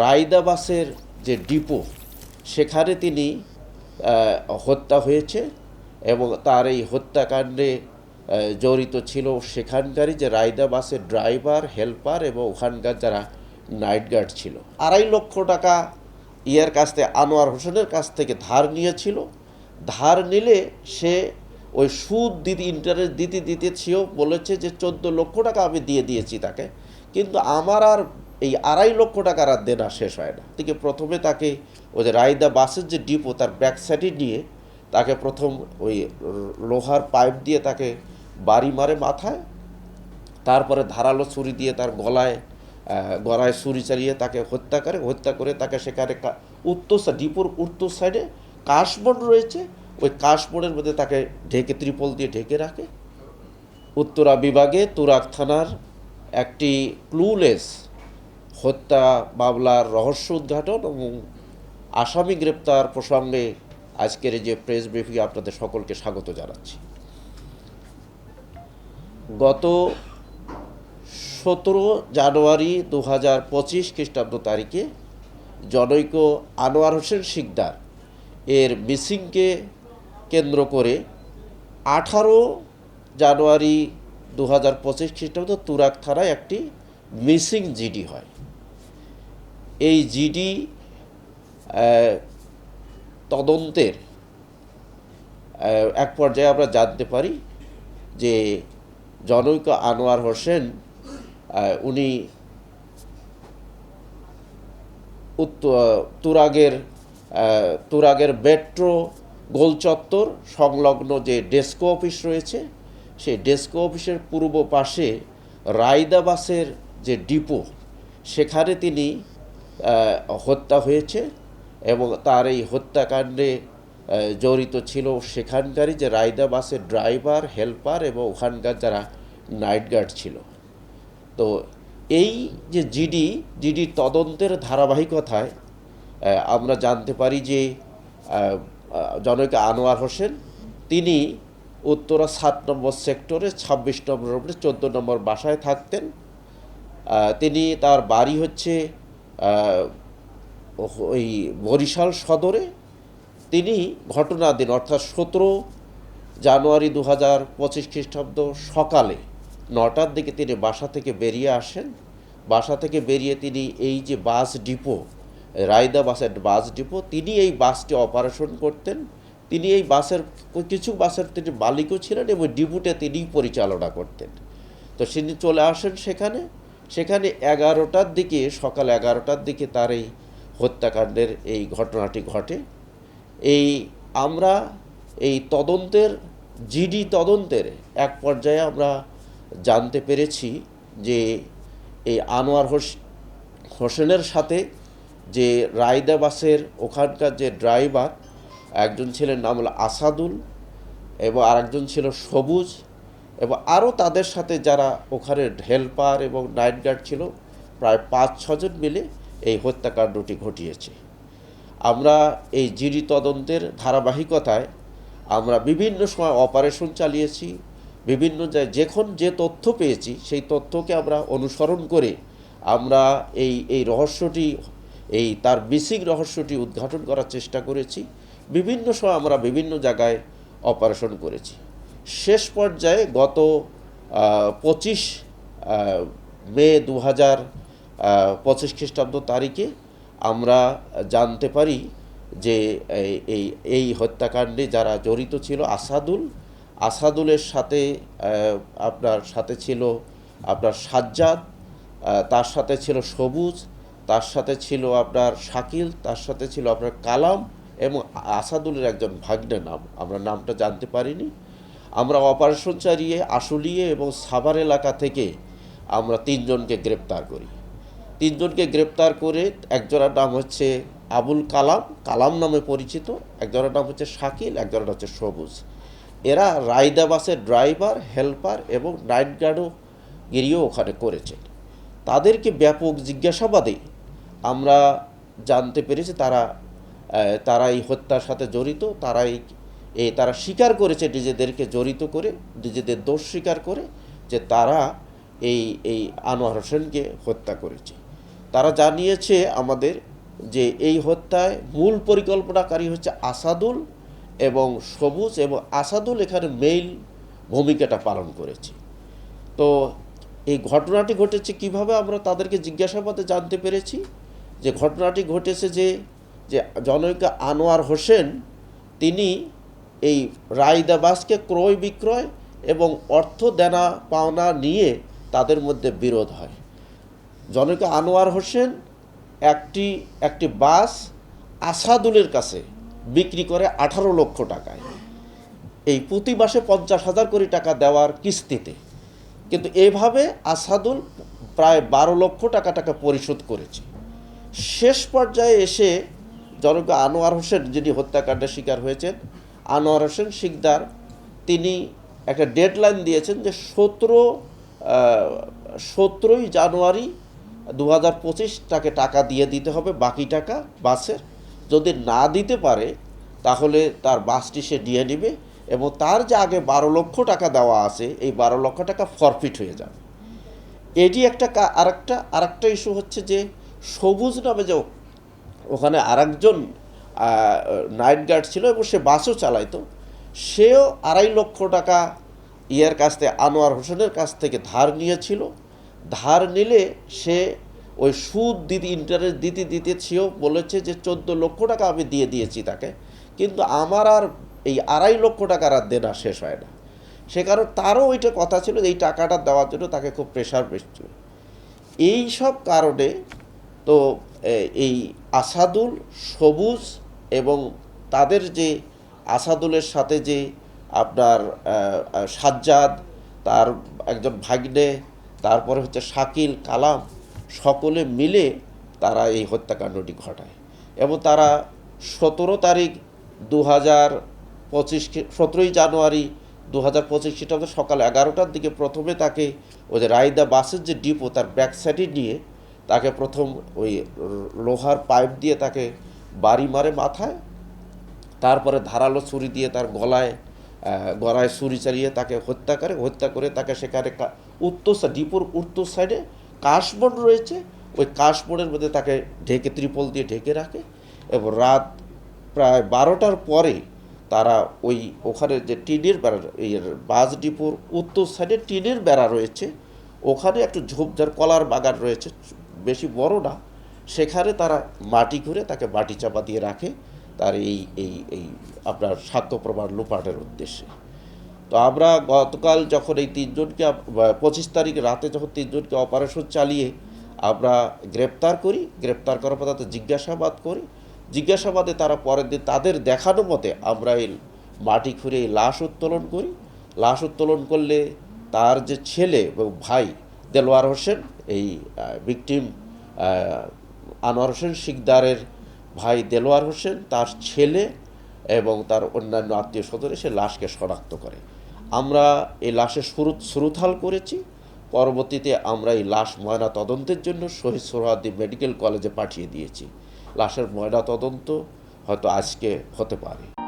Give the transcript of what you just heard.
রায়দা বাসের যে ডিপো, সেখানে তিনি হত্যা হয়েছে এবং তার এই হত্যাকাণ্ডে জড়িত ছিল সেখানকারই যে রায়দা বাসের ড্রাইভার, হেল্পার এবং ওখানকার যারা নাইট গার্ড ছিল। আড়াই লক্ষ টাকা ইয়ার কাছ থেকে, আনোয়ার হোসেনের কাছ থেকে ধার নিয়েছিল। ধার নিলে সে ওই সুদ দিতে ইন্টারেস্ট দিতে দিতে সেও বলেছে যে, চোদ্দ লক্ষ টাকা আমি দিয়ে দিয়েছি তাকে। কিন্তু আমার আর এই আড়াই লক্ষ টাকার আর দেনা শেষ হয় না। থেকে প্রথমে তাকে ওই যে রায়দা বাসের যে ডিপো, তার ব্যাক সাইডে নিয়ে তাকে প্রথম ওই লোহার পাইপ দিয়ে তাকে বাড়ি মারে মাথায়, তারপরে ধারালো ছুরি দিয়ে তার গলায় গলায় ছুরি চালিয়ে তাকে হত্যা করে হত্যা করে তাকে সেখানে উত্তর ডিপুর উত্তর সাইডে কাশবোর্ড রয়েছে। ওই কাশবোর্ডের মধ্যে তাকে ঢেকে ত্রিপল দিয়ে ঢেকে রাখে। উত্তরা বিভাগে তুরাক থানার একটি ক্লুলেস হত্যা, মামলার রহস্য উদ্ঘাটন এবং আসামি গ্রেপ্তার প্রসঙ্গে আজকের যে প্রেস ব্রিফিং আপনাদের সকলকে স্বাগত জানাচ্ছি। গত সতেরো জানুয়ারি দু হাজার পঁচিশ খ্রিস্টাব্দ তারিখে জনৈক আনোয়ার হোসেন শিকদার এর মিসিংকে কেন্দ্র করে আঠারো জানুয়ারি দু হাজার পঁচিশ খ্রিস্টাব্দ তুরাক থানায় একটি মিসিং জিডি হয়। এই জিডি তদন্তের এক পর্যায়ে আমরা জানতে পারি যে জনৈক আনোয়ার হোসেন উনি তুরাগের তুরাগের মেট্রো গোল চত্বর সংলগ্ন যে ডেস্কো অফিস রয়েছে, সেই ডেস্কো অফিসের পূর্ব পাশে রায়দাবাসের যে ডিপো, সেখানে তিনি হত্যা হয়েছে এবং তার এই হত্যাকাণ্ডে জড়িত ছিল সেখানকারই যে রায়দা বাসের ড্রাইভার, হেল্পার এবং ওখানকার যারা নাইট গার্ড ছিল। তো এই যে জিডি, জিডির তদন্তের ধারাবাহিকতায় আমরা জানতে পারি যে জনৈক আনোয়ার হোসেন, তিনি উত্তরা সাত নম্বর সেক্টরে, ছাব্বিশ নম্বর চোদ্দ নম্বর বাসায় থাকতেন। তিনি তার বাড়ি হচ্ছে ওই বরিশাল সদরে তিনি ঘটনা দিন অর্থাৎ সতেরো জানুয়ারি দু হাজার পঁচিশ খ্রিস্টাব্দ সকালে নটার দিকে তিনি বাসা থেকে বেরিয়ে আসেন। বাসা থেকে বেরিয়ে তিনি এই যে বাস ডিপো, রায়দা বাসের বাস ডিপো, তিনি এই বাসটি অপারেশন করতেন। তিনি এই বাসের, কিছু বাসের তিনি মালিকও ছিলেন এবং ডিপুটে তিনিই পরিচালনা করতেন। তো তিনি চলে আসেন সেখানে। সেখানে এগারোটার দিকে, সকাল এগারোটার দিকে তার এই হত্যাকাণ্ডের এই ঘটনাটি ঘটে। এই আমরা এই তদন্তের, জিডি তদন্তের এক পর্যায়ে আমরা জানতে পেরেছি যে এই আনোয়ার হোস, হোসেনের সাথে যে রায়দা বাসের ওখানকার যে ড্রাইভার, একজন ছিলেন নাম হলো আসাদুল এবং আরেকজন ছিল সবুজ। এবং আরও তাদের সাথে যারা ওখানে হেল্পার এবং নাইট গার্ড ছিল, প্রায় পাঁচ ছজন মিলে এই হত্যাকাণ্ডটি ঘটিয়েছে। আমরা এই জিডি তদন্তের ধারাবাহিকতায় আমরা বিভিন্ন সময় অপারেশন চালিয়েছি, বিভিন্ন যখন যে তথ্য পেয়েছি, সেই তথ্যকে আমরা অনুসরণ করে আমরা এই এই রহস্যটি, এই তার মিসিং রহস্যটি উদ্ঘাটন করার চেষ্টা করেছি। বিভিন্ন সময় আমরা বিভিন্ন জায়গায় অপারেশন করেছি। শেষ পর্যায়ে গত পঁচিশ মে দু হাজার পঁচিশ খ্রিস্টাব্দ তারিখে আমরা জানতে পারি যে এই- এই হত্যাকাণ্ডে যারা জড়িত ছিল আসাদুল, আসাদুলের সাথে আপনার সাথে ছিল আপনার সাজ্জাদ তার সাথে ছিল সবুজ, তার সাথে ছিল আপনার শাকিল, তার সাথে ছিল আপনার কালাম এবং আসাদুলের একজন ভাগ্নে নাম। আমরা নামটা জানতে পারিনি। আমরা অপারেশন চালিয়ে আশুলিয়ে এবং সাভার এলাকা থেকে আমরা তিনজনকে গ্রেপ্তার করি। তিনজনকে গ্রেপ্তার করে একজনের নাম হচ্ছে আবুল কালাম কালাম নামে পরিচিত, একজনের নাম হচ্ছে শাকিল, একজনের হচ্ছে সবুজ। এরা রায়দা বাসের ড্রাইভার, হেল্পার এবং নাইট গার্ডও গিরিও ওখানে করেছেন তাদেরকে ব্যাপক জিজ্ঞাসাবাদে আমরা জানতে পেরেছি, তারা তারা এই হত্যার সাথে জড়িত, তারাই এই তারা স্বীকার করেছে নিজেদেরকে জড়িত করে, নিজেদের দোষ স্বীকার করে যে তারা এই এই আনোয়ার হোসেনকে হত্যা করেছে। তারা জানিয়েছে আমাদের যে এই হত্যায় মূল পরিকল্পনাকারী হচ্ছে আসাদুল এবং সবুজ এবং আসাদুল এখানে মেইল ভূমিকাটা পালন করেছে। তো এই ঘটনাটি ঘটেছে কীভাবে আমরা তাদেরকে জিজ্ঞাসাবাদে জানতে পেরেছি? যে ঘটনাটি ঘটেছে যে যে জনৈক আনোয়ার হোসেন, তিনি এই রায়দা বাসকে ক্রয় বিক্রয় এবং অর্থ দেনা পাওনা নিয়ে তাদের মধ্যে বিরোধ হয়। জনৈক আনোয়ার হোসেন একটি একটি বাস আসাদুলের কাছে বিক্রি করে আঠারো লক্ষ টাকায়। এই প্রতি মাসে পঞ্চাশ হাজার কোটি টাকা দেওয়ার কিস্তিতে। কিন্তু এভাবে আসাদুল প্রায় বারো লক্ষ টাকা টাকা পরিশোধ করেছে। শেষ পর্যায়ে এসে জনক আনোয়ার হোসেন যিনি হত্যাকাণ্ডের শিকার হয়েছেন আনোয়ার হোসেন শিকদার, তিনি একটা ডেডলাইন দিয়েছেন যে সতেরো সতেরোই জানুয়ারি দু হাজার পঁচিশ তাকে টাকা দিয়ে দিতে হবে, বাকি টাকা বাসের যদি না দিতে পারে, তাহলে তার বাসটি সে নিয়ে নেবে এবং তার যে আগে বারো লক্ষ টাকা দেওয়া আছে, এই বারো লক্ষ টাকা ফরফিট হয়ে যাবে। এটি একটা আরেকটা আরেকটা ইস্যু হচ্ছে যে সবুজ নামে যে ওখানে আরেকজন নাইট গার্ড ছিল এবং সে বাসও চালাইতো। সেও আড়াই লক্ষ টাকা ইয়ার কাছ থেকে, আনোয়ার হোসেনের কাছ থেকে ধার নিয়েছিল। ধার নিলে সে ওই সুদ দিতে ইন্টারেস্ট দিতে দিতে সেও বলেছে যে, চোদ্দ লক্ষ টাকা আমি দিয়ে দিয়েছি তাকে। কিন্তু আমার আর এই আড়াই লক্ষ টাকার আর দেনা শেষ হয় না। সে কারণ তারও ওইটা কথা ছিল এই টাকাটা দেওয়ার জন্য তাকে খুব প্রেশার বেশছিল এই সব কারণে তো এই আসাদুল সবুজ এবং তাদের যে আসাদুলের সাথে যে আপনার সাজ্জাদ, তার একজন ভাগ্নে, তারপরে হচ্ছে শাকিল, কালাম, সকলে মিলে তারা এই হত্যাকাণ্ডটি ঘটায় এবং তারা সতেরো তারিখ দু হাজার পঁচিশ সতেরোই জানুয়ারি দু হাজার পঁচিশ খ্রিস্টাব্দ সকাল এগারোটার দিকে প্রথমে তাকে ওই যে রায়দা বাসের যে ডিপো, তার ব্যাক সাইডে নিয়ে তাকে প্রথম ওই লোহার পাইপ দিয়ে তাকে বাড়ি মারে মাথায়, তারপরে ধারালো ছুরি দিয়ে তার গলায় গলায় ছুরি চালিয়ে তাকে হত্যা করে হত্যা করে তাকে সেখানে উত্তর ডিপোর উত্তর সাইডে কাশবন রয়েছে। ওই কাশবনের মধ্যে তাকে ঢেকে, ত্রিপল দিয়ে ঢেকে রাখে এবং রাত প্রায় বারোটার পরে তারা ওই ওখানে যে টিনের বেড়া, এই বাস ডিপোর উত্তর সাইডে টিনের বেড়া রয়েছে। ওখানে একটু ঝোপঝাড়, কলার বাগান রয়েছে, বেশি বড় না। সেখানে তারা মাটি ঘুরে তাকে মাটি চাপা দিয়ে রাখে তার এই এই এই আপনার সাক্ষ্য প্রমাণ লোপাটের উদ্দেশ্যে। তো আমরা গতকাল যখন এই তিনজনকে পঁচিশ তারিখ রাতে যখন তিনজনকে অপারেশন চালিয়ে আমরা গ্রেপ্তার করি, গ্রেপ্তার করার পর তাদের জিজ্ঞাসাবাদ করি। জিজ্ঞাসাবাদে তারা পরের দিন তাদের দেখানো মতে আমরা এই মাটি খুঁড়ে এই লাশ উত্তোলন করি। লাশ উত্তোলন করলে তার যে ছেলে এবং ভাই দেলোয়ার হোসেন, এই ভিকটিম আনোয়ার হোসেন শিকদারের ভাই দেলোয়ার হোসেন, তার ছেলে এবং তার অন্যান্য আত্মীয় স্বজন সে লাশকে শনাক্ত করে। আমরা এই লাশের শুরু সুরুথাল করেছি। পরবর্তীতে আমরা এই লাশ ময়না তদন্তের জন্য শহীদ সোহরাদ্দি মেডিকেল কলেজে পাঠিয়ে দিয়েছি। লাশের ময়না তদন্ত হয়তো আজকে হতে পারে।